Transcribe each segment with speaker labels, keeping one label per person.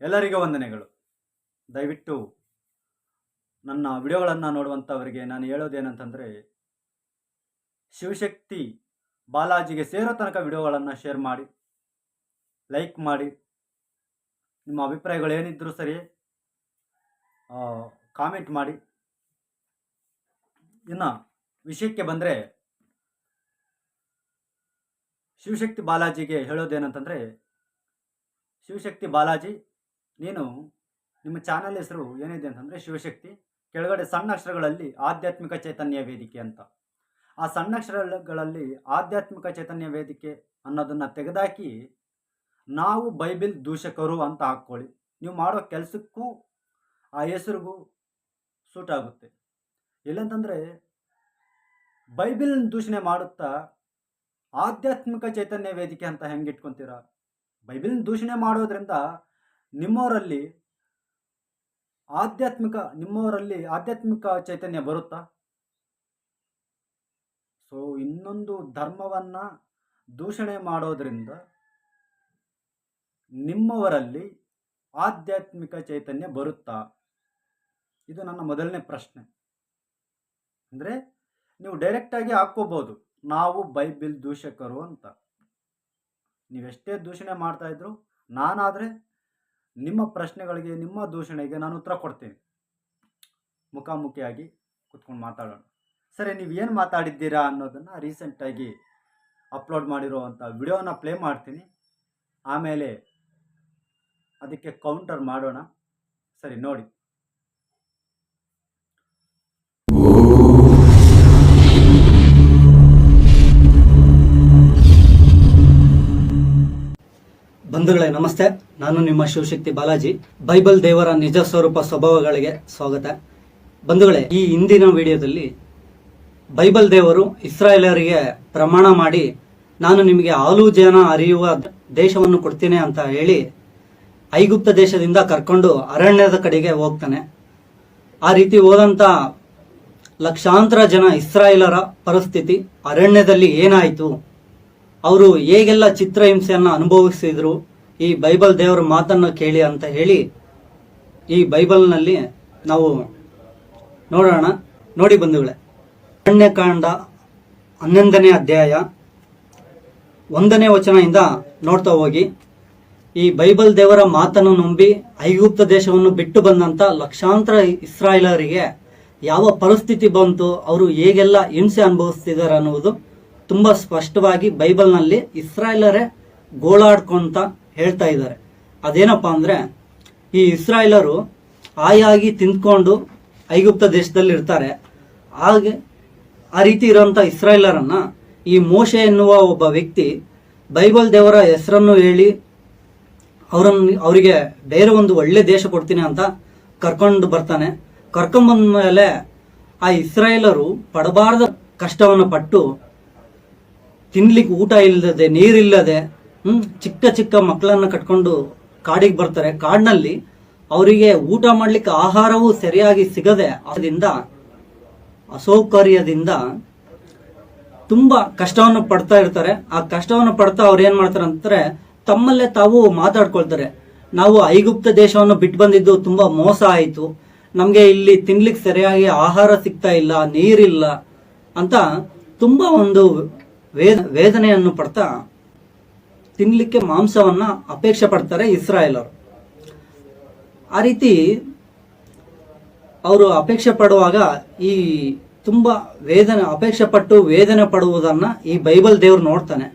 Speaker 1: ಎಲ್ಲರಿಗೂ ವಂದನೆಗಳು. ದಯವಿಟ್ಟು ನನ್ನ ವಿಡಿಯೋಗಳನ್ನು ನೋಡುವಂಥವರಿಗೆ ನಾನು ಹೇಳೋದೇನಂತಂದರೆ, ಶಿವಶಕ್ತಿ ಬಾಲಾಜಿಗೆ ಸೇರೋ ತನಕ ವಿಡಿಯೋಗಳನ್ನು ಶೇರ್ ಮಾಡಿ, ಲೈಕ್ ಮಾಡಿ. ನಿಮ್ಮ ಅಭಿಪ್ರಾಯಗಳು ಏನಿದ್ರೂ ಸರಿ ಕಾಮೆಂಟ್ ಮಾಡಿ. ಇನ್ನು ವಿಷಯಕ್ಕೆ ಬಂದರೆ, ಶಿವಶಕ್ತಿ ಬಾಲಾಜಿಗೆ ಹೇಳೋದೇನಂತಂದರೆ, ಶಿವಶಕ್ತಿ ಬಾಲಾಜಿ ನೀನು ನಿಮ್ಮ ಚಾನಲ್ ಹೆಸರು ಏನಿದೆ ಅಂತಂದರೆ ಶಿವಶಕ್ತಿ, ಕೆಳಗಡೆ ಸಣ್ಣ ಅಕ್ಷರಗಳಲ್ಲಿ ಆಧ್ಯಾತ್ಮಿಕ ಚೈತನ್ಯ ವೇದಿಕೆ ಅಂತ. ಆ ಸಣ್ಣ ಅಕ್ಷರಗಳಲ್ಲಿ ಆಧ್ಯಾತ್ಮಿಕ ಚೈತನ್ಯ ವೇದಿಕೆ ಅನ್ನೋದನ್ನು ತೆಗೆದಾಕಿ ನಾವು ಬೈಬಿಲ್ ದೂಷಕರು ಅಂತ ಹಾಕ್ಕೊಳ್ಳಿ. ನೀವು ಮಾಡೋ ಕೆಲಸಕ್ಕೂ ಆ ಹೆಸರಿಗೂ ಸೂಟ್ ಆಗುತ್ತೆ. ಇಲ್ಲಂತಂದರೆ ಬೈಬಿಲ್ ದೂಷಣೆ ಮಾಡುತ್ತಾ ಆಧ್ಯಾತ್ಮಿಕ ಚೈತನ್ಯ ವೇದಿಕೆ ಅಂತ ಹೆಂಗೆ ಇಟ್ಕೊತೀರಾ? ಬೈಬಿಲ್ ದೂಷಣೆ ಮಾಡೋದ್ರಿಂದ ನಿಮ್ಮವರಲ್ಲಿ ಆಧ್ಯಾತ್ಮಿಕ ನಿಮ್ಮವರಲ್ಲಿ ಆಧ್ಯಾತ್ಮಿಕ ಚೈತನ್ಯ ಬರುತ್ತಾ? ಸೊ ಇನ್ನೊಂದು ಧರ್ಮವನ್ನು ದೂಷಣೆ ಮಾಡೋದ್ರಿಂದ ನಿಮ್ಮವರಲ್ಲಿ ಆಧ್ಯಾತ್ಮಿಕ ಚೈತನ್ಯ ಬರುತ್ತಾ? ಇದು ನನ್ನ ಮೊದಲನೇ ಪ್ರಶ್ನೆ. ಅಂದರೆ ನೀವು ಡೈರೆಕ್ಟಾಗಿ ಹಾಕ್ಕೋಬೋದು, ನಾವು ಬೈಬಿಲ್ ದೂಷಕರು ಅಂತ. ನೀವೆಷ್ಟೇ ದೂಷಣೆ ಮಾಡ್ತಾಯಿದ್ರು ನಾನಾದರೆ ನಿಮ್ಮ ಪ್ರಶ್ನೆಗಳಿಗೆ, ನಿಮ್ಮ ದೂಷಣೆಗೆ ನಾನು ಉತ್ತರ ಕೊಡ್ತೀನಿ. ಮುಖಾಮುಖಿಯಾಗಿ ಕುತ್ಕೊಂಡು ಮಾತಾಡೋಣ. ಸರಿ, ನೀವು ಏನು ಮಾತಾಡಿದ್ದೀರಾ ಅನ್ನೋದನ್ನು ರೀಸೆಂಟಾಗಿ ಅಪ್ಲೋಡ್ ಮಾಡಿರುವಂಥ ವಿಡಿಯೋನ ಪ್ಲೇ ಮಾಡ್ತೀನಿ. ಆಮೇಲೆ ಅದಕ್ಕೆ ಕೌಂಟರ್ ಮಾಡೋಣ. ಸರಿ, ನೋಡಿ.
Speaker 2: ಬಂಧುಗಳೇ, ನಮಸ್ತೆ. ನಾನು ನಿಮ್ಮ ಶಿವಶಕ್ತಿ ಬಾಲಾಜಿ. ಬೈಬಲ್ ದೇವರ ನಿಜ ಸ್ವರೂಪ ಸ್ವಭಾವಗಳಿಗೆ ಸ್ವಾಗತ. ಬಂಧುಗಳೇ, ಈ ಇಂದಿನ ವಿಡಿಯೋದಲ್ಲಿ ಬೈಬಲ್ ದೇವರು ಇಸ್ರಾಯೇಲರಿಗೆ ಪ್ರಮಾಣ ಮಾಡಿ, ನಾನು ನಿಮಗೆ ಹಾಲು, ಜನ ಹರಿಯುವ ದೇಶವನ್ನು ಕೊಡ್ತೀನಿ ಅಂತ ಹೇಳಿ ಐಗುಪ್ತ ದೇಶದಿಂದ ಕರ್ಕೊಂಡು ಅರಣ್ಯದ ಕಡೆಗೆ ಹೋಗ್ತಾನೆ. ಆ ರೀತಿ ಹೋದಂತ ಲಕ್ಷಾಂತರ ಜನ ಇಸ್ರಾಯೇಲರ ಪರಿಸ್ಥಿತಿ ಅರಣ್ಯದಲ್ಲಿ ಏನಾಯಿತು? ಅವರು ಹೇಗೆಲ್ಲ ಚಿತ್ರಹಿಂಸೆಯನ್ನು ಅನುಭವಿಸಿದ್ರು, ಈ ಬೈಬಲ್ ದೇವರ ಮಾತನ್ನ ಕೇಳಿ ಅಂತ ಹೇಳಿ, ಈ ಬೈಬಲ್ನಲ್ಲಿ ನಾವು ನೋಡೋಣ. ನೋಡಿ ಬಂಧುಗಳೇ, ಅರಣ್ಯಕಾಂಡ ಹನ್ನೊಂದನೇ ಅಧ್ಯಾಯ ಒಂದನೇ ವಚನದಿಂದ ನೋಡ್ತಾ ಹೋಗಿ. ಈ ಬೈಬಲ್ ದೇವರ ಮಾತನ್ನು ನಂಬಿ ಐಗುಪ್ತ ದೇಶವನ್ನು ಬಿಟ್ಟು ಬಂದಂತ ಲಕ್ಷಾಂತರ ಇಸ್ರಾಯೇಲರಿಗೆ ಯಾವ ಪರಿಸ್ಥಿತಿ ಬಂತು, ಅವರು ಹೇಗೆಲ್ಲ ಹಿಂಸೆ ಅನುಭವಿಸ್ತಿದ್ದಾರೆ ಅನ್ನುವುದು ತುಂಬಾ ಸ್ಪಷ್ಟವಾಗಿ ಬೈಬಲ್ನಲ್ಲಿ ಇಸ್ರಾಯೇಲರೇ ಗೋಳಾಡ್ಕೊಂತ ಹೇಳ್ತಾ ಇದ್ದಾರೆ. ಅದೇನಪ್ಪ ಅಂದ್ರೆ, ಈ ಇಸ್ರಾಯೇಲರು ಆಯಾಗಿ ತಿಂದ್ಕೊಂಡು ಐಗುಪ್ತ ದೇಶದಲ್ಲಿ ಇರ್ತಾರೆ ಹಾಗೆ ಆ ರೀತಿ ಇರುವಂತ ಇಸ್ರಾಯೇಲರನ್ನ ಈ ಮೋಶೆ ಎನ್ನುವ ಒಬ್ಬ ವ್ಯಕ್ತಿ ಬೈಬಲ್ ದೇವರ ಹೆಸರನ್ನು ಹೇಳಿ ಅವರನ್ನು ಅವರಿಗೆ ಬೇರೆ ಒಂದು ಒಳ್ಳೆ ದೇಶ ಕೊಡ್ತೀನಿ ಅಂತ ಕರ್ಕೊಂಡು ಬರ್ತಾನೆ. ಕರ್ಕೊಂಡ್ ಮೇಲೆ ಆ ಇಸ್ರಾಯೇಲರು ಪಡಬಾರದ ಕಷ್ಟವನ್ನು ಪಟ್ಟು ತಿನ್ಲಿಕ್ಕೆ ಊಟ ಇಲ್ಲದೆ, ನೀರಿಲ್ಲದೆ, ಹ್ಮ್, ಚಿಕ್ಕ ಚಿಕ್ಕ ಮಕ್ಕಳನ್ನ ಕಟ್ಕೊಂಡು ಕಾಡಿಗೆ ಬರ್ತಾರೆ. ಕಾಡಿನಲ್ಲಿ ಅವರಿಗೆ ಊಟ ಮಾಡ್ಲಿಕ್ಕೆ ಆಹಾರವೂ ಸರಿಯಾಗಿ ಸಿಗದೆ ಅದರಿಂದ ಅಸೌಕರ್ಯದಿಂದ ತುಂಬಾ ಕಷ್ಟವನ್ನು ಪಡ್ತಾ ಇರ್ತಾರೆ. ಆ ಕಷ್ಟವನ್ನು ಪಡ್ತಾ ಅವ್ರು ಏನ್ ಮಾಡ್ತಾರೆ ಅಂತಾರೆ ತಮ್ಮಲ್ಲೇ ತಾವು ಮಾತಾಡ್ಕೊಳ್ತಾರೆ. ನಾವು ಐಗುಪ್ತ ದೇಶವನ್ನು ಬಿಟ್ಟು ಬಂದಿದ್ದು ತುಂಬಾ ಮೋಸ ಆಯಿತು. ನಮ್ಗೆ ಇಲ್ಲಿ ತಿನ್ಲಿಕ್ಕೆ ಸರಿಯಾಗಿ ಆಹಾರ ಸಿಗ್ತಾ ಇಲ್ಲ, ನೀರಿಲ್ಲ ಅಂತ ತುಂಬಾ ಒಂದು ವೇದ, ವೇದನೆಯನ್ನು ಪಡ್ತಾ ತಿನ್ನಲಿಕ್ಕೆ ಮಾಂಸವನ್ನು ಅಪೇಕ್ಷೆ ಪಡ್ತಾರೆ ಇಸ್ರಾಯೇಲರು. ಆ ರೀತಿ ಅವರು ಅಪೇಕ್ಷೆ ಪಡುವಾಗ ಈ ತುಂಬ ವೇದನೆ, ಅಪೇಕ್ಷೆ ಪಟ್ಟು ವೇದನೆ ಪಡುವುದನ್ನು ಈ ಬೈಬಲ್ ದೇವ್ರು ನೋಡ್ತಾನೆ.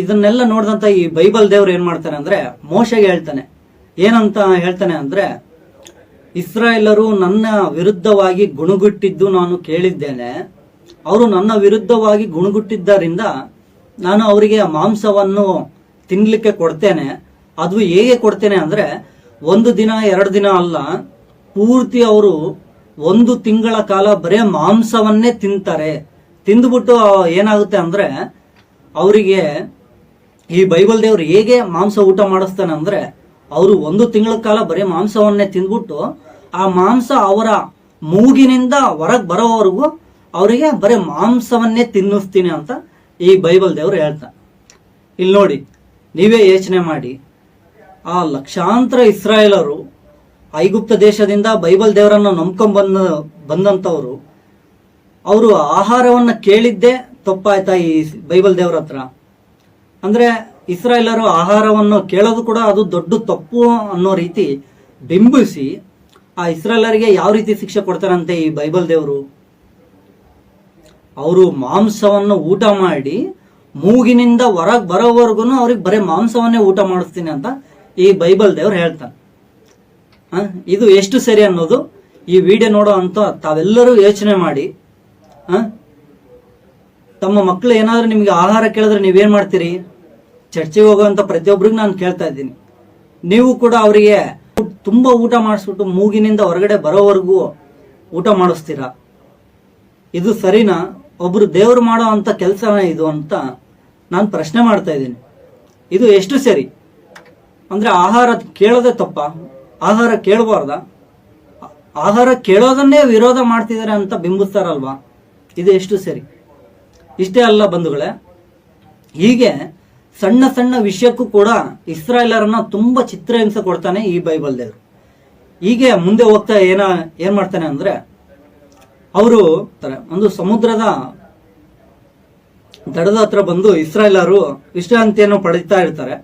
Speaker 2: ಇದನ್ನೆಲ್ಲ ನೋಡಿದಂಥ ಈ ಬೈಬಲ್ ದೇವ್ರು ಏನು ಮಾಡ್ತಾನೆ ಅಂದರೆ ಮೋಶೆಗೆ ಹೇಳ್ತಾನೆ. ಏನಂತ ಹೇಳ್ತಾನೆ ಅಂದರೆ, ಇಸ್ರಾಯೇಲರು ನನ್ನ ವಿರುದ್ಧವಾಗಿ ಗುಣಗುಟ್ಟಿದ್ದು ನಾನು ಕೇಳಿದ್ದೇನೆ. ಅವರು ನನ್ನ ವಿರುದ್ಧವಾಗಿ ಗುಣಗುಟ್ಟಿದ್ದರಿಂದ ನಾನು ಅವರಿಗೆ ಮಾಂಸವನ್ನು ತಿನ್ಲಿಕ್ಕೆ ಕೊಡ್ತೇನೆ. ಅದು ಹೇಗೆ ಕೊಡ್ತೇನೆ ಅಂದ್ರೆ, ಒಂದು ದಿನ, ಎರಡು ದಿನ ಅಲ್ಲ, ಪೂರ್ತಿ ಅವರು ಒಂದು ತಿಂಗಳ ಕಾಲ ಬರೇ ಮಾಂಸವನ್ನೇ ತಿಂತಾರೆ. ತಿಂದ್ಬಿಟ್ಟು ಏನಾಗುತ್ತೆ ಅಂದ್ರೆ, ಅವರಿಗೆ ಈ ಬೈಬಲ್ ದೇವರು ಹೇಗೆ ಮಾಂಸ ಊಟ ಮಾಡಿಸ್ತಾನೆ ಅಂದ್ರೆ, ಅವರು ಒಂದು ತಿಂಗಳ ಕಾಲ ಬರೀ ಮಾಂಸವನ್ನೇ ತಿಂದ್ಬಿಟ್ಟು, ಆ ಮಾಂಸ ಅವರ ಮೂಗಿನಿಂದ ಹೊರಗೆ ಬರೋವರೆಗೂ ಅವರಿಗೆ ಬರೀ ಮಾಂಸವನ್ನೇ ತಿನ್ನಿಸ್ತೀನಿ ಅಂತ ಈ ಬೈಬಲ್ ದೇವರು ಹೇಳ್ತಾ ಇಲ್ಲಿ ನೋಡಿ, ನೀವೇ ಯೋಚನೆ ಮಾಡಿ, ಆ ಲಕ್ಷಾಂತರ ಇಸ್ರಾಯೇಲರು ಐಗುಪ್ತ ದೇಶದಿಂದ ಬೈಬಲ್ ದೇವರನ್ನು ನಂಬ್ಕೊಂಡ್ ಬಂದ ಬಂದಂಥವ್ರು, ಅವರು ಆಹಾರವನ್ನ ಕೇಳಿದ್ದೇ ತಪ್ಪಾಯ್ತಾ ಈ ಬೈಬಲ್ ದೇವರ ಹತ್ರ? ಅಂದ್ರೆ ಇಸ್ರಾಯೇಲರು ಆಹಾರವನ್ನು ಕೇಳೋದು ಕೂಡ ಅದು ದೊಡ್ಡ ತಪ್ಪು ಅನ್ನೋ ರೀತಿ ಬಿಂಬಿಸಿ ಆ ಇಸ್ರಾಯೇಲರಿಗೆ ಯಾವ ರೀತಿ ಶಿಕ್ಷೆ ಕೊಡ್ತಾರಂತೆ ಈ ಬೈಬಲ್ ದೇವರು ಅವರು ಮಾಂಸವನ್ನು ಊಟ ಮಾಡಿ ಮೂಗಿನಿಂದ ಹೊರಗೆ ಬರೋವರೆಗೂ ಅವ್ರಿಗೆ ಬರೀ ಮಾಂಸವನ್ನೇ ಊಟ ಮಾಡಿಸ್ತೀನಿ ಅಂತ ಈ ಬೈಬಲ್ ದೇವ್ರು ಹೇಳ್ತಾನೆ ಇದು ಎಷ್ಟು ಸರಿ ಅನ್ನೋದು ಈ ವಿಡಿಯೋ ನೋಡೋ ಅಂತ ತಾವೆಲ್ಲರೂ ಯೋಚನೆ ಮಾಡಿ. ತಮ್ಮ ಮಕ್ಕಳು ಏನಾದರೂ ನಿಮಗೆ ಆಹಾರ ಕೇಳಿದ್ರೆ ನೀವೇನು ಮಾಡ್ತೀರಿ? ಚರ್ಚೆಗೆ ಹೋಗುವಂತ ಪ್ರತಿಯೊಬ್ಬರಿಗೂ ನಾನು ಕೇಳ್ತಾ ಇದ್ದೀನಿ. ನೀವು ಕೂಡ ಅವರಿಗೆ ತುಂಬಾ ಊಟ ಮಾಡಿಸ್ಬಿಟ್ಟು ಮೂಗಿನಿಂದ ಹೊರಗಡೆ ಬರೋವರೆಗೂ ಊಟ ಮಾಡಿಸ್ತೀರಾ? ಇದು ಸರಿನಾ? ಒಬ್ರು ದೇವರು ಮಾಡೋ ಅಂತ ಕೆಲಸನೇ ಇದು ಅಂತ ನಾನು ಪ್ರಶ್ನೆ ಮಾಡ್ತಾ ಇದ್ದೀನಿ. ಇದು ಎಷ್ಟು ಸರಿ? ಅಂದ್ರೆ ಆಹಾರ ಕೇಳೋದೇ ತಪ್ಪ. ಆಹಾರ ಕೇಳಬಾರ್ದ. ಆಹಾರ ಕೇಳೋದನ್ನೇ ವಿರೋಧ ಮಾಡ್ತಿದ್ದಾರೆ ಅಂತ ಬಿಂಬಿಸ್ತಾರಲ್ವಾ? ಇದು ಎಷ್ಟು ಸರಿ? ಇಷ್ಟೇ ಅಲ್ಲ ಬಂಧುಗಳೇ, ಹೀಗೆ ಸಣ್ಣ ಸಣ್ಣ ವಿಷಯಕ್ಕೂ ಕೂಡ ಇಸ್ರಾಯೇಲರನ್ನ ತುಂಬಾ ಚಿತ್ರಹಿಂಸೆ ಕೊಡ್ತಾನೆ ಈ ಬೈಬಲ್ ದೇವರು. ಹೀಗೆ ಮುಂದೆ ಹೋಗ್ತಾ ಏನ, ಏನ್ ಮಾಡ್ತಾನೆ ಅಂದ್ರೆ ಅವರು ಒಂದು ಸಮುದ್ರದ ದಡದ ಹತ್ರ ಬಂದು ಇಸ್ರಾಯೇಲರು ವಿಶ್ರಾಂತಿಯನ್ನು ಪಡೀತಾ ಇರ್ತಾರೆ.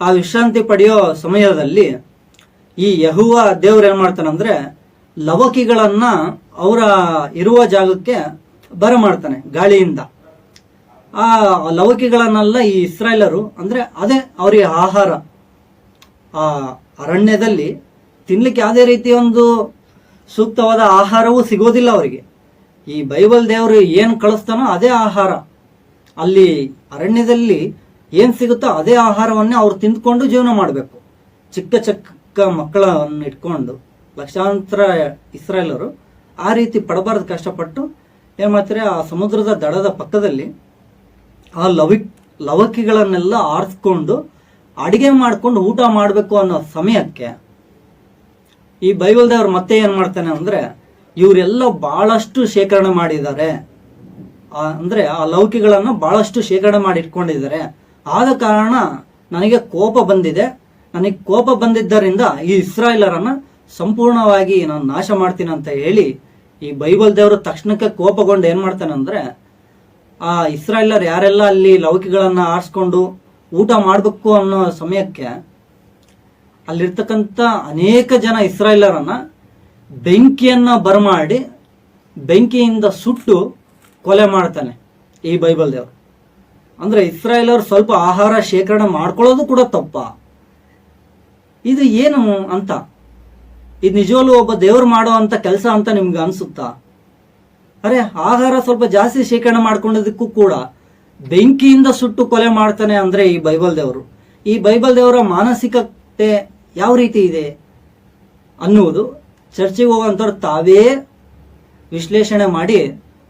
Speaker 2: ಆ ವಿಶ್ರಾಂತಿ ಪಡೆಯೋ ಸಮಯದಲ್ಲಿ ಈ ಯಹುವ ದೇವ್ರು ಏನ್ ಮಾಡ್ತಾನಂದ್ರೆ ಲವಕಿಗಳನ್ನ ಅವರ ಇರುವ ಜಾಗಕ್ಕೆ ಬರ ಮಾಡ್ತಾನೆ, ಗಾಳಿಯಿಂದ. ಆ ಲವಕಿಗಳನ್ನೆಲ್ಲ ಈ ಇಸ್ರಾಯೇಲರು ಅಂದ್ರೆ ಅದೇ ಅವರಿಗೆ ಆಹಾರ. ಆ ಅರಣ್ಯದಲ್ಲಿ ತಿನ್ಲಿಕ್ಕೆ ಯಾವುದೇ ರೀತಿಯ ಒಂದು ಸೂಕ್ತವಾದ ಆಹಾರವೂ ಸಿಗೋದಿಲ್ಲ ಅವರಿಗೆ. ಈ ಬೈಬಲ್ ದೇವರು ಏನು ಕಳಿಸ್ತಾನೋ ಅದೇ ಆಹಾರ. ಅಲ್ಲಿ ಅರಣ್ಯದಲ್ಲಿ ಏನು ಸಿಗುತ್ತೋ ಅದೇ ಆಹಾರವನ್ನೇ ಅವ್ರು ತಿಂದ್ಕೊಂಡು ಜೀವನ ಮಾಡಬೇಕು. ಚಿಕ್ಕ ಚಿಕ್ಕ ಮಕ್ಕಳನ್ನು ಇಟ್ಕೊಂಡು ಲಕ್ಷಾಂತರ ಇಸ್ರಾಯೇಲರು ಆ ರೀತಿ ಪಡಬಾರ್ದು ಕಷ್ಟಪಟ್ಟು. ಏನು ಮಾಡ್ತಾರೆ? ಆ ಸಮುದ್ರದ ದಡದ ಪಕ್ಕದಲ್ಲಿ ಆ ಲವಿ, ಲವಕಿಗಳನ್ನೆಲ್ಲ ಆರಿಸ್ಕೊಂಡು ಅಡಿಗೆ ಮಾಡ್ಕೊಂಡು ಊಟ ಮಾಡಬೇಕು ಅನ್ನೋ ಸಮಯಕ್ಕೆ ಈ ಬೈಬಲ್ ದೇವ್ರು ಮತ್ತೆ ಏನು ಮಾಡ್ತಾನೆ ಅಂದ್ರೆ ಇವರೆಲ್ಲ ಬಹಳಷ್ಟು ಶೇಖರಣೆ ಮಾಡಿದ್ದಾರೆ. ಅಂದ್ರೆ ಆ ಲೌಕಿಗಳನ್ನ ಬಹಳಷ್ಟು ಶೇಖರಣೆ ಮಾಡಿ ಇಟ್ಕೊಂಡಿದ್ದಾರೆ ಆದ ಕಾರಣ ನನಗೆ ಕೋಪ ಬಂದಿದೆ. ನನಗೆ ಕೋಪ ಬಂದಿದ್ದರಿಂದ ಈ ಇಸ್ರಾಯೇಲರನ್ನ ಸಂಪೂರ್ಣವಾಗಿ ನಾನು ನಾಶ ಮಾಡ್ತೀನಿ ಅಂತ ಹೇಳಿ ಈ ಬೈಬಲ್ ದೇವರು ತಕ್ಷಣಕ್ಕೆ ಕೋಪಗೊಂಡು ಏನ್ ಮಾಡ್ತಾನೆ ಅಂದ್ರೆ, ಆ ಇಸ್ರಾಯೇಲರ್ ಯಾರೆಲ್ಲ ಅಲ್ಲಿ ಲೌಕಿಗಳನ್ನ ಆರಿಸ್ಕೊಂಡು ಊಟ ಮಾಡಬೇಕು ಅನ್ನೋ ಸಮಯಕ್ಕೆ ಅಲ್ಲಿರ್ತಕ್ಕಂಥ ಅನೇಕ ಜನ ಇಸ್ರಾಯೇಲರನ್ನ ಬೆಂಕಿಯನ್ನ ಬರಮಾಡಿ ಬೆಂಕಿಯಿಂದ ಸುಟ್ಟು ಕೊಲೆ ಮಾಡ್ತಾನೆ ಈ ಬೈಬಲ್ ದೇವರು ಅಂದ್ರೆ ಇಸ್ರಾಯೇಲರು ಸ್ವಲ್ಪ ಆಹಾರ ಶೇಖರಣೆ ಮಾಡ್ಕೊಳ್ಳೋದು ಕೂಡ ತಪ್ಪ. ಇದು ಏನು ಅಂತ? ಇದು ನಿಜವಲ್ಲೂ ಒಬ್ಬ ದೇವ್ರು ಮಾಡೋ ಅಂತ ಕೆಲಸ ಅಂತ ನಿಮ್ಗೆ ಅನಿಸುತ್ತಾ? ಅರೆ, ಆಹಾರ ಸ್ವಲ್ಪ ಜಾಸ್ತಿ ಶೇಖರಣೆ ಮಾಡ್ಕೊಂಡಿದ್ದಕ್ಕೂ ಕೂಡ ಬೆಂಕಿಯಿಂದ ಸುಟ್ಟು ಕೊಲೆ ಮಾಡ್ತಾನೆ ಅಂದ್ರೆ ಈ ಬೈಬಲ್ ದೇವರು ಈ ಬೈಬಲ್ ದೇವರ ಮಾನಸಿಕತೆ ಯಾವ ರೀತಿ ಇದೆ ಅನ್ನುವುದು ಚರ್ಚೆಗೆ ಹೋಗುವಂಥವ್ರು ತಾವೇ ವಿಶ್ಲೇಷಣೆ ಮಾಡಿ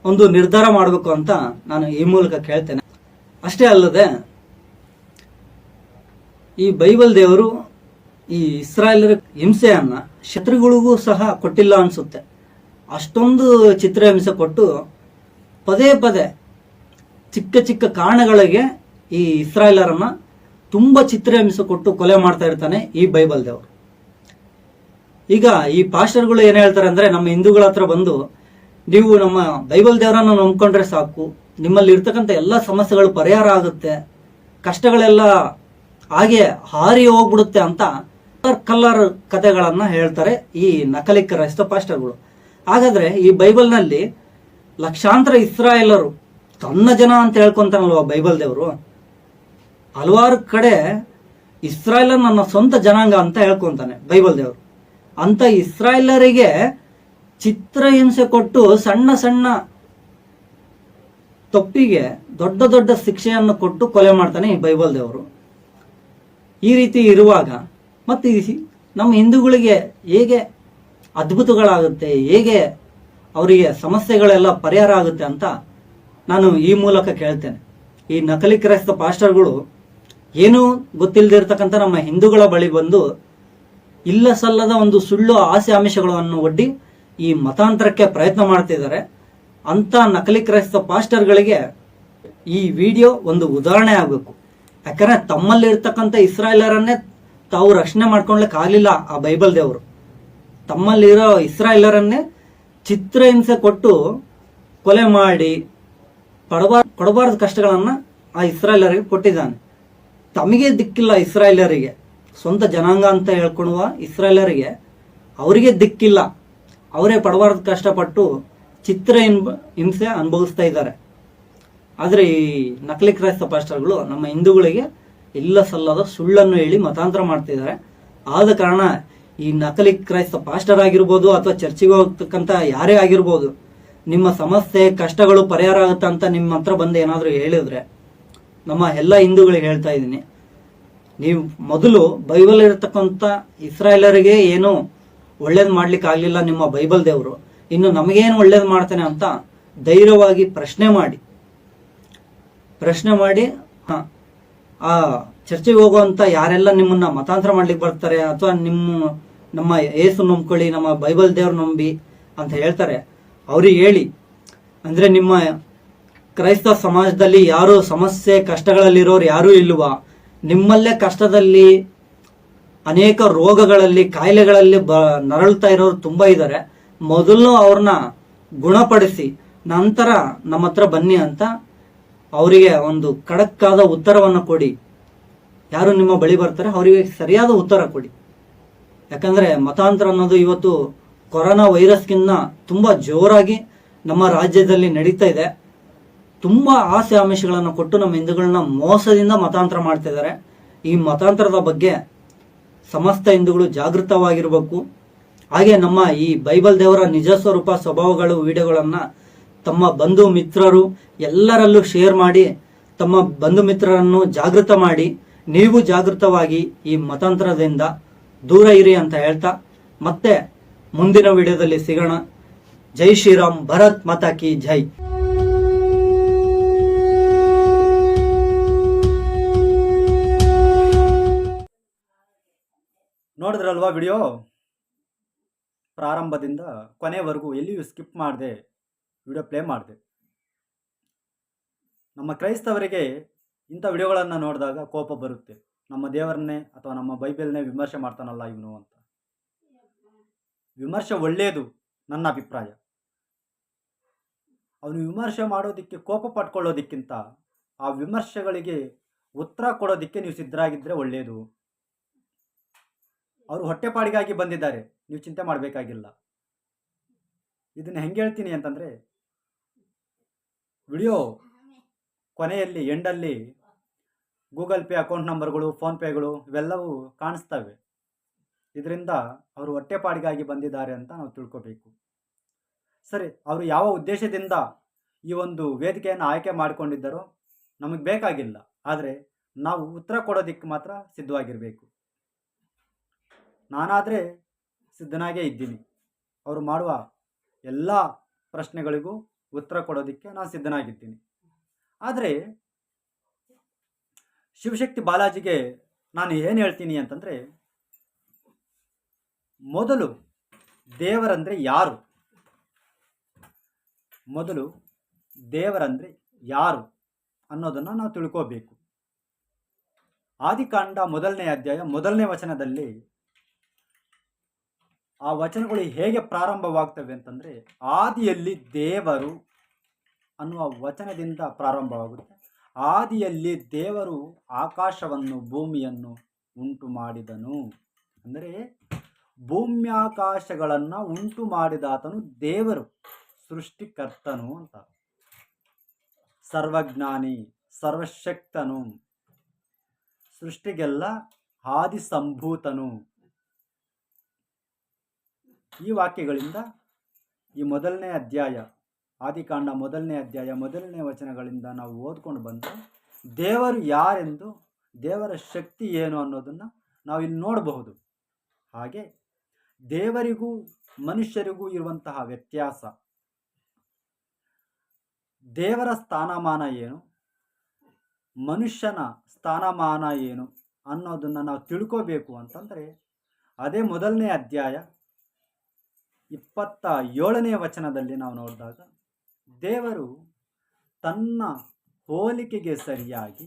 Speaker 2: ಒಂದು ನಿರ್ಧಾರ ಮಾಡಬೇಕು ಅಂತ ನಾನು ಈ ಮೂಲಕ ಕೇಳ್ತೇನೆ. ಅಷ್ಟೇ ಅಲ್ಲದೆ ಈ ಬೈಬಲ್ ದೇವರು ಈ ಇಸ್ರಾಯೇಲರ ಹಿಂಸೆಯನ್ನ ಶತ್ರುಗಳಿಗೂ ಸಹ ಕೊಟ್ಟಿಲ್ಲ ಅನ್ಸುತ್ತೆ. ಅಷ್ಟೊಂದು ಚಿತ್ರಹಿಂಸೆ ಕೊಟ್ಟು ಪದೇ ಪದೇ ಚಿಕ್ಕ ಚಿಕ್ಕ ಕಾರಣಗಳಿಗೆ ಈ ಇಸ್ರಾಯೇಲರನ್ನ ತುಂಬಾ ಚಿತ್ರಹಿಂಸೆ ಕೊಟ್ಟು ಕೊಲೆ ಮಾಡ್ತಾ ಇರ್ತಾನೆ ಈ ಬೈಬಲ್ ದೇವರು. ಈಗ ಈ ಪಾಸ್ಟರ್ಗಳು ಏನ್ ಹೇಳ್ತಾರೆ ಅಂದ್ರೆ ನಮ್ಮ ಹಿಂದೂಗಳ ಹತ್ರ ಬಂದು, ನೀವು ನಮ್ಮ ಬೈಬಲ್ ದೇವರನ್ನು ನಂಬ್ಕೊಂಡ್ರೆ ಸಾಕು, ನಿಮ್ಮಲ್ಲಿ ಇರ್ತಕ್ಕಂಥ ಎಲ್ಲ ಸಮಸ್ಯೆಗಳು ಪರಿಹಾರ ಆಗುತ್ತೆ, ಕಷ್ಟಗಳೆಲ್ಲ ಹಾಗೆ ಹಾರಿ ಹೋಗ್ಬಿಡುತ್ತೆ ಅಂತ ಕಲರ್ ಕಲ್ಲರ್ ಕಥೆಗಳನ್ನ ಹೇಳ್ತಾರೆ ಈ ನಕಲಿ ಕ್ರೈಸ್ತ ಪಾಸ್ಟರ್ಗಳು. ಹಾಗಾದ್ರೆ ಈ ಬೈಬಲ್ನಲ್ಲಿ ಲಕ್ಷಾಂತರ ಇಸ್ರಾಯೇಲರು, ತನ್ನ ಜನ ಅಂತ ಹೇಳ್ಕೊಂತಾನಲ್ವ ಬೈಬಲ್ ದೇವರು? ಹಲವಾರು ಕಡೆ ಇಸ್ರಾಯೇಲರ್ ನನ್ನ ಸ್ವಂತ ಜನಾಂಗ ಅಂತ ಹೇಳ್ಕೊಂತಾನೆ ಬೈಬಲ್ ದೇವರು. ಅಂತ ಇಸ್ರಾಯೇಲರಿಗೆ ಚಿತ್ರಹಿಂಸೆ ಕೊಟ್ಟು ಸಣ್ಣ ಸಣ್ಣ ತಪ್ಪಿಗೆ ದೊಡ್ಡ ದೊಡ್ಡ ಶಿಕ್ಷೆಯನ್ನು ಕೊಟ್ಟು ಕೊಲೆ ಮಾಡ್ತಾನೆ ಈ ಬೈಬಲ್ ದೇವರು. ಈ ರೀತಿ ಇರುವಾಗ ಮತ್ತೆ ನಮ್ಮ ಹಿಂದೂಗಳಿಗೆ ಹೇಗೆ ಅದ್ಭುತಗಳಾಗುತ್ತೆ, ಹೇಗೆ ಅವರಿಗೆ ಸಮಸ್ಯೆಗಳೆಲ್ಲ ಪರಿಹಾರ ಆಗುತ್ತೆ ಅಂತ ನಾನು ಈ ಮೂಲಕ ಕೇಳ್ತೇನೆ. ಈ ನಕಲಿ ಕ್ರೈಸ್ತ ಪಾಸ್ಟರ್ಗಳು ಏನೂ ಗೊತ್ತಿಲ್ಲದಿರ್ತಕ್ಕಂಥ ನಮ್ಮ ಹಿಂದೂಗಳ ಬಳಿ ಬಂದು ಇಲ್ಲ ಸಲ್ಲದ ಒಂದು ಸುಳ್ಳು ಆಸೆ ಆಮಿಷಗಳನ್ನು ಒಡ್ಡಿ ಈ ಮತಾಂತರಕ್ಕೆ ಪ್ರಯತ್ನ ಮಾಡ್ತಿದ್ದಾರೆ ಅಂತ ನಕಲಿ ಕ್ರೈಸ್ತ ಪಾಸ್ಟರ್ಗಳಿಗೆ ಈ ವಿಡಿಯೋ ಒಂದು ಉದಾಹರಣೆ ಆಗಬೇಕು. ಯಾಕಂದ್ರೆ ತಮ್ಮಲ್ಲಿರ್ತಕ್ಕಂಥ ಇಸ್ರಾಯೇಲರನ್ನೇ ತಾವು ರಕ್ಷಣೆ ಮಾಡ್ಕೊಳ್ಲಿಕ್ಕೆ ಆಗಲಿಲ್ಲ ಆ ಬೈಬಲ್ ದೇವರು. ತಮ್ಮಲ್ಲಿರೋ ಇಸ್ರಾಯೇಲರನ್ನೇ ಚಿತ್ರಹಿಂಸೆ ಕೊಟ್ಟು ಕೊಲೆ ಮಾಡಿ ಪಡಬಾರ್ ಕೊಡಬಾರ್ದ ಕಷ್ಟಗಳನ್ನ ಆ ಇಸ್ರಾಯೇಲರಿಗೆ ಕೊಟ್ಟಿದ್ದಾನೆ. ತಮಗೆ ದಿಕ್ಕಿಲ್ಲ ಇಸ್ರಾಯೇಲರಿಗೆ. ಸ್ವಂತ ಜನಾಂಗ ಅಂತ ಹೇಳ್ಕೊಳ್ಳುವ ಇಸ್ರಾಯೇಲರಿಗೆ ಅವರಿಗೆ ದಿಕ್ಕಿಲ್ಲ. ಅವರೇ ಪಡಬಾರ್ದು ಕಷ್ಟಪಟ್ಟು ಚಿತ್ರ ಹಿಂಸೆ ಅನುಭವಿಸ್ತಾ ಇದ್ದಾರೆ. ಆದರೆ ಈ ನಕಲಿ ಕ್ರೈಸ್ತ ಪಾಸ್ಟರ್ಗಳು ನಮ್ಮ ಹಿಂದೂಗಳಿಗೆ ಇಲ್ಲ ಸಲ್ಲದ ಸುಳ್ಳನ್ನು ಹೇಳಿ ಮತಾಂತರ ಮಾಡ್ತಿದ್ದಾರೆ ಆದ ಕಾರಣ ಈ ನಕಲಿ ಕ್ರೈಸ್ತ ಪಾಸ್ಟರ್ ಆಗಿರ್ಬೋದು ಅಥವಾ ಚರ್ಚಿಗೆ ಹೋಗ್ತಕ್ಕಂಥ ಯಾರೇ ಆಗಿರ್ಬೋದು, ನಿಮ್ಮ ಸಮಸ್ಯೆ, ಕಷ್ಟಗಳು ಪರಿಹಾರ ಆಗುತ್ತೆ ಅಂತ ನಿಮ್ಮ ಹತ್ರ ಬಂದು ಏನಾದರೂ ಹೇಳಿದ್ರೆ ನಮ್ಮ ಎಲ್ಲ ಹಿಂದೂಗಳಿಗೆ ಹೇಳ್ತಾ ಇದ್ದೀನಿ. ನೀವು ಮೊದಲು ಬೈಬಲ್ ಇರತಕ್ಕಂಥ ಇಸ್ರಾಯೇಲರಿಗೆ ಏನು ಒಳ್ಳೇದು ಮಾಡ್ಲಿಕ್ಕೆ ಆಗಲಿಲ್ಲ ನಿಮ್ಮ ಬೈಬಲ್ ದೇವರು. ಇನ್ನು ನಮಗೇನು ಒಳ್ಳೇದು ಮಾಡ್ತಾನೆ ಅಂತ ಧೈರ್ಯವಾಗಿ ಪ್ರಶ್ನೆ ಮಾಡಿ. ಪ್ರಶ್ನೆ ಮಾಡಿ ಆ ಚರ್ಚೆಗೆ ಹೋಗುವಂತ ಯಾರೆಲ್ಲ ನಿಮ್ಮನ್ನ ಮತಾಂತರ ಮಾಡ್ಲಿಕ್ಕೆ ಬರ್ತಾರೆ ಅಥವಾ ನಿಮ್ಮ, ನಮ್ಮ ಏಸು ನಂಬ್ಕೊಳ್ಳಿ, ನಮ್ಮ ಬೈಬಲ್ ದೇವ್ರು ನಂಬಿ ಅಂತ ಹೇಳ್ತಾರೆ. ಅವ್ರಿಗೆ ಹೇಳಿ. ಅಂದ್ರೆ ನಿಮ್ಮ ಕ್ರೈಸ್ತ ಸಮಾಜದಲ್ಲಿ ಯಾರು ಸಮಸ್ಯೆ, ಕಷ್ಟಗಳಲ್ಲಿರೋರು ಯಾರೂ ಇಲ್ವಾ? ನಿಮ್ಮಲ್ಲೇ ಕಷ್ಟದಲ್ಲಿ ಅನೇಕ ರೋಗಗಳಲ್ಲಿ, ಕಾಯಿಲೆಗಳಲ್ಲಿ ಬ, ನರಳ್ತಾ ಇರೋರು ತುಂಬ ಇದ್ದಾರೆ. ಮೊದಲು ಅವ್ರನ್ನ ಗುಣಪಡಿಸಿ, ನಂತರ ನಮ್ಮ ಹತ್ರ ಬನ್ನಿ ಅಂತ ಅವರಿಗೆ ಒಂದು ಕಡಕ್ಕಾದ ಉತ್ತರವನ್ನು ಕೊಡಿ. ಯಾರು ನಿಮ್ಮ ಬಳಿ ಬರ್ತಾರೆ, ಅವರಿಗೆ ಸರಿಯಾದ ಉತ್ತರ ಕೊಡಿ. ಯಾಕಂದ್ರೆ ಮತಾಂತರ ಅನ್ನೋದು ಇವತ್ತು ಕೊರೋನಾ ವೈರಸ್ಗಿನ್ನ ತುಂಬಾ ಜೋರಾಗಿ ನಮ್ಮ ರಾಜ್ಯದಲ್ಲಿ ನಡೀತಾ ಇದೆ. ತುಂಬಾ ಆಸೆ ಆಮಿಷಗಳನ್ನು ಕೊಟ್ಟು ನಮ್ಮ ಹಿಂದೂಗಳನ್ನ ಮೋಸದಿಂದ ಮತಾಂತರ ಮಾಡ್ತಾಯಿದ್ದಾರೆ ಈ ಮತಾಂತರದ ಬಗ್ಗೆ ಸಮಸ್ತ ಹಿಂದೂಗಳು ಜಾಗೃತವಾಗಿರಬೇಕು. ಹಾಗೆ ನಮ್ಮ ಈ ಬೈಬಲ್ ದೇವರ ನಿಜ ಸ್ವರೂಪ ಸ್ವಭಾವಗಳು, ವಿಡಿಯೋಗಳನ್ನ ತಮ್ಮ ಬಂಧು ಮಿತ್ರರು ಎಲ್ಲರಲ್ಲೂ ಶೇರ್ ಮಾಡಿ, ತಮ್ಮ ಬಂಧು ಮಿತ್ರರನ್ನು ಜಾಗೃತ ಮಾಡಿ, ನೀವು ಜಾಗೃತವಾಗಿ ಈ ಮತಾಂತರದಿಂದ ದೂರ ಇರಿ ಅಂತ ಹೇಳ್ತಾ, ಮತ್ತೆ ಮುಂದಿನ ವಿಡಿಯೋದಲ್ಲಿ ಸಿಗೋಣ. ಜೈ ಶ್ರೀರಾಮ್, ಭರತ್ ಮಾತಾ ಕಿ ಜೈ.
Speaker 1: ನೋಡಿದ್ರಲ್ವಾ ವಿಡಿಯೋ? ಪ್ರಾರಂಭದಿಂದ ಕೊನೆವರೆಗೂ ಎಲ್ಲಿಯೂ ಸ್ಕಿಪ್ ಮಾಡಿದೆ, ವಿಡಿಯೋ ಪ್ಲೇ ಮಾಡಿದೆ. ನಮ್ಮ ಕ್ರೈಸ್ತವರಿಗೆ ಇಂಥ ವಿಡಿಯೋಗಳನ್ನು ನೋಡಿದಾಗ ಕೋಪ ಬರುತ್ತೆ. ನಮ್ಮ ದೇವರನ್ನೇ ಅಥವಾ ನಮ್ಮ ಬೈಬಲ್ನೇ ವಿಮರ್ಶೆ ಮಾಡ್ತಾನಲ್ಲ ಇವನು ಅಂತ. ವಿಮರ್ಶೆ ಒಳ್ಳೆಯದು ನನ್ನ ಅಭಿಪ್ರಾಯ. ಅವನು ವಿಮರ್ಶೆ ಮಾಡೋದಕ್ಕೆ, ಕೋಪ ಪಟ್ಕೊಳ್ಳೋದಕ್ಕಿಂತ ಆ ವಿಮರ್ಶೆಗಳಿಗೆ ಉತ್ತರ ಕೊಡೋದಕ್ಕೆ ನೀವು ಸಿದ್ಧರಾಗಿದ್ದರೆ ಒಳ್ಳೆಯದು ಅವರು ಹೊಟ್ಟೆಪಾಡಿಗಾಗಿ ಬಂದಿದ್ದಾರೆ. ನೀವು ಚಿಂತೆ ಮಾಡಬೇಕಾಗಿಲ್ಲ. ಇದನ್ನು ಹೆಂಗೆ ಹೇಳ್ತೀನಿ ಅಂತಂದರೆ, ವಿಡಿಯೋ ಕೊನೆಯಲ್ಲಿ, ಎಂಡಲ್ಲಿ ಗೂಗಲ್ ಪೇ ಅಕೌಂಟ್ ನಂಬರ್ಗಳು ಫೋನ್ಪೇಗಳು ಇವೆಲ್ಲವೂ ಕಾಣಿಸ್ತವೆ. ಇದರಿಂದ ಅವರು ಹೊಟ್ಟೆಪಾಡಿಗಾಗಿ ಬಂದಿದ್ದಾರೆ ಅಂತ ನಾವು ತಿಳ್ಕೊಬೇಕು. ಸರಿ, ಅವರು ಯಾವ ಉದ್ದೇಶದಿಂದ ಈ ಒಂದು ವೇದಿಕೆಯನ್ನು ಆಯ್ಕೆ ಮಾಡಿಕೊಂಡಿದ್ದರೋ ನಮಗೆ ಬೇಕಾಗಿಲ್ಲ. ಆದರೆ ನಾವು ಉತ್ತರ ಕೊಡೋದಿಕ್ಕೆ ಮಾತ್ರ ಸಿದ್ಧವಾಗಿರಬೇಕು. ನಾನಾದರೆ ಸಿದ್ಧನಾಗೇ ಇದ್ದೀನಿ. ಅವರು ಮಾಡುವ ಎಲ್ಲ ಪ್ರಶ್ನೆಗಳಿಗೂ ಉತ್ತರ ಕೊಡೋದಕ್ಕೆ ನಾನು ಸಿದ್ಧನಾಗಿದ್ದೀನಿ. ಆದರೆ ಶಿವಶಕ್ತಿ ಬಾಲಾಜಿಗೆ ನಾನು ಏನು ಹೇಳ್ತೀನಿ ಅಂತಂದರೆ, ಮೊದಲು ದೇವರಂದರೆ ಯಾರು? ಮೊದಲು ದೇವರಂದರೆ ಯಾರು ಅನ್ನೋದನ್ನು ನಾವು ತಿಳ್ಕೋಬೇಕು. ಆದಿಕಾಂಡ ಮೊದಲನೇ ಅಧ್ಯಾಯ ಮೊದಲನೇ ವಚನದಲ್ಲಿ ಆ ವಚನಗಳು ಹೇಗೆ ಪ್ರಾರಂಭವಾಗ್ತವೆ ಅಂತಂದರೆ, ಆದಿಯಲ್ಲಿ ದೇವರು ಅನ್ನುವ ವಚನದಿಂದ ಪ್ರಾರಂಭವಾಗುತ್ತೆ. ಆದಿಯಲ್ಲಿ ದೇವರು ಆಕಾಶವನ್ನು, ಭೂಮಿಯನ್ನು ಉಂಟು ಮಾಡಿದನು ಅಂದರೆ, ಭೂಮ್ಯಾಕಾಶಗಳನ್ನು ಉಂಟು ಮಾಡಿದಾತನು ದೇವರು, ಸೃಷ್ಟಿಕರ್ತನು ಅಂತ. ಸರ್ವಜ್ಞಾನಿ, ಸರ್ವಶಕ್ತನು, ಸೃಷ್ಟಿಗೆಲ್ಲ ಆದಿ ಸಂಭೂತನು ಈ ವಾಕ್ಯಗಳಿಂದ ಈ ಮೊದಲನೇ ಅಧ್ಯಾಯ, ಆದಿಕಾಂಡ ಮೊದಲನೇ ಅಧ್ಯಾಯ, ಮೊದಲನೇ ವಚನಗಳಿಂದ ನಾವು ಓದ್ಕೊಂಡು ಬಂದು ದೇವರು ಯಾರೆಂದು, ದೇವರ ಶಕ್ತಿ ಏನು ಅನ್ನೋದನ್ನು ನಾವು ಇಲ್ಲಿ ನೋಡಬಹುದು. ಹಾಗೆ ದೇವರಿಗೂ ಮನುಷ್ಯರಿಗೂ ಇರುವಂತಹ ವ್ಯತ್ಯಾಸ. ದೇವರ ಸ್ಥಾನಮಾನ ಏನು, ಮನುಷ್ಯನ ಸ್ಥಾನಮಾನ ಏನು ಅನ್ನೋದನ್ನು ನಾವು ತಿಳ್ಕೋಬೇಕು ಅಂತಂದರೆ ಅದೇ ಮೊದಲನೇ ಅಧ್ಯಾಯ ಇಪ್ಪತ್ತ ಏಳನೆಯ ವಚನದಲ್ಲಿ ನಾವು ನೋಡಿದಾಗ, ದೇವರು ತನ್ನ ಹೋಲಿಕೆಗೆ ಸರಿಯಾಗಿ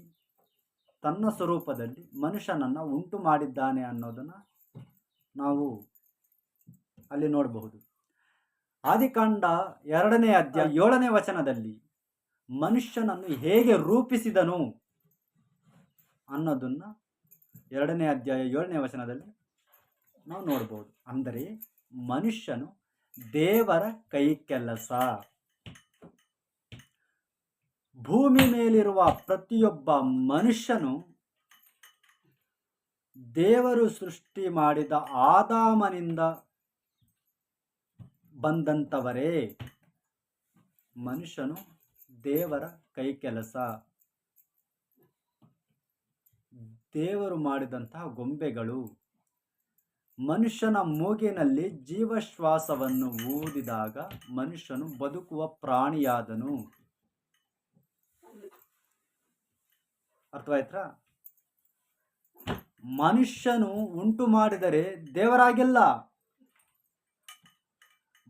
Speaker 1: ತನ್ನ ಸ್ವರೂಪದಲ್ಲಿ ಮನುಷ್ಯನನ್ನು ಉಂಟು ಮಾಡಿದ್ದಾನೆ ಅನ್ನೋದನ್ನು ನಾವು ಅಲ್ಲಿ ನೋಡಬಹುದು. ಆದಿಕಾಂಡ ಎರಡನೇ ಅಧ್ಯಾಯ ಏಳನೇ ವಚನದಲ್ಲಿ ಮನುಷ್ಯನನ್ನು ಹೇಗೆ ರೂಪಿಸಿದನು ಅನ್ನೋದನ್ನು ಎರಡನೇ ಅಧ್ಯಾಯ ಏಳನೇ ವಚನದಲ್ಲಿ ನಾವು ನೋಡ್ಬೋದು ಅಂದರೆ ಮನುಷ್ಯನು ದೇವರ ಕೈ ಕೆಲಸ. ಭೂಮಿ ಮೇಲಿರುವ ಪ್ರತಿಯೊಬ್ಬ ಮನುಷ್ಯನು ದೇವರು ಸೃಷ್ಟಿ ಮಾಡಿದ ಆದಾಮನಿಂದ ಬಂದಂಥವರೇ ಮನುಷ್ಯನು ದೇವರ ಕೈ ಕೆಲಸ. ದೇವರು ಮಾಡಿದಂತಹ ಗೊಂಬೆಗಳು. ಮನುಷ್ಯನ ಮೂಗಿನಲ್ಲಿ ಜೀವಶ್ವಾಸವನ್ನು ಊದಿದಾಗ ಮನುಷ್ಯನು ಬದುಕುವ ಪ್ರಾಣಿಯಾದನು. ಅರ್ಥವಾಯ್ತಾ ಮನುಷ್ಯನು ಉಂಟು ಮಾಡಿದರೆ ದೇವರಾಗಿಲ್ಲ.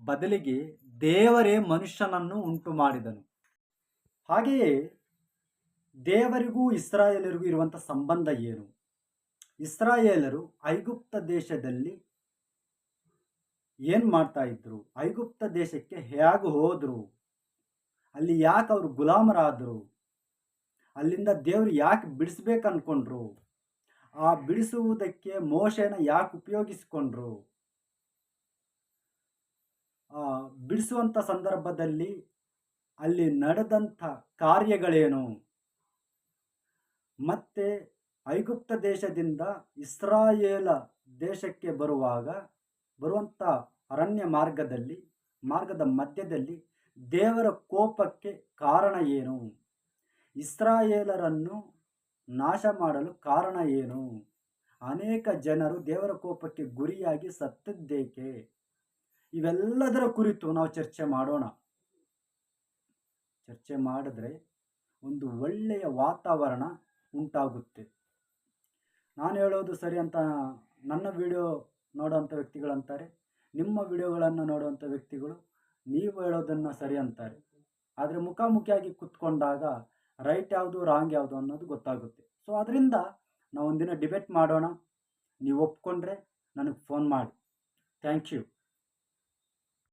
Speaker 1: ಬದಲಿಗೆ ದೇವರೇ ಮನುಷ್ಯನನ್ನು ಉಂಟು ಮಾಡಿದನು. ಹಾಗೆಯೇ ದೇವರಿಗೂ ಇಸ್ರಾಯೇಲರಿಗೂ ಇರುವಂಥ ಸಂಬಂಧ ಏನು? ಇಸ್ರಾಯೇಲರು ಐಗುಪ್ತ ದೇಶದಲ್ಲಿ ಏನು ಮಾಡ್ತಾ ಇದ್ರು? ಐಗುಪ್ತ ದೇಶಕ್ಕೆ ಹೇಗೆ ಹೋದರು? ಅಲ್ಲಿ ಯಾಕೆ ಅವರು ಗುಲಾಮರಾದರು? ಅಲ್ಲಿಂದ ದೇವರು ಯಾಕೆ ಬಿಡಿಸ್ಬೇಕು ಅಂದ್ಕೊಂಡ್ರು ಆ ಬಿಡಿಸುವುದಕ್ಕೆ ಮೋಶೆನ ಯಾಕೆ ಉಪಯೋಗಿಸಿಕೊಂಡ್ರು? ಬಿಡಿಸುವಂಥ ಸಂದರ್ಭದಲ್ಲಿ ಅಲ್ಲಿ ನಡೆದಂಥ ಕಾರ್ಯಗಳೇನು? ಮತ್ತೆ ಐಗುಪ್ತ ದೇಶದಿಂದ ಇಸ್ರಾಯೇಲ ದೇಶಕ್ಕೆ ಬರುವಾಗ ಬರುವಂಥ ಅರಣ್ಯ ಮಾರ್ಗದಲ್ಲಿ, ಮಾರ್ಗದ ಮಧ್ಯದಲ್ಲಿ ದೇವರ ಕೋಪಕ್ಕೆ ಕಾರಣ ಏನು? ಇಸ್ರಾಯೇಲರನ್ನು ನಾಶ ಮಾಡಲು ಕಾರಣ ಏನು? ಅನೇಕ ಜನರು ದೇವರ ಕೋಪಕ್ಕೆ ಗುರಿಯಾಗಿ ಸತ್ತದ್ದೇಕೆ? ಇವೆಲ್ಲದರ ಕುರಿತು ನಾವು ಚರ್ಚೆ ಮಾಡೋಣ. ಚರ್ಚೆ ಮಾಡಿದ್ರೆ ಒಂದು ಒಳ್ಳೆಯ ವಾತಾವರಣ ಉಂಟಾಗುತ್ತೆ. ನಾನು ಹೇಳೋದು ಸರಿ ಅಂತ ನನ್ನ ವಿಡಿಯೋ ನೋಡೋವಂಥ ವ್ಯಕ್ತಿಗಳಂತಾರೆ. ನಿಮ್ಮ ವಿಡಿಯೋಗಳನ್ನು ನೋಡುವಂಥ ವ್ಯಕ್ತಿಗಳು ನೀವು ಹೇಳೋದನ್ನು ಸರಿ ಅಂತಾರೆ. ಆದರೆ ಮುಖಾಮುಖಿಯಾಗಿ ಕುತ್ಕೊಂಡಾಗ ರೈಟ್ ಯಾವುದು, ರಾಂಗ್ ಯಾವುದು ಅನ್ನೋದು ಗೊತ್ತಾಗುತ್ತೆ. ಸೊ ಅದರಿಂದ ನಾವು ಒಂದಿನ ಡಿಬೇಟ್ ಮಾಡೋಣ. ನೀವು ಒಪ್ಕೊಂಡ್ರೆ ನನಗೆ ಫೋನ್ ಮಾಡಿ. Thank you.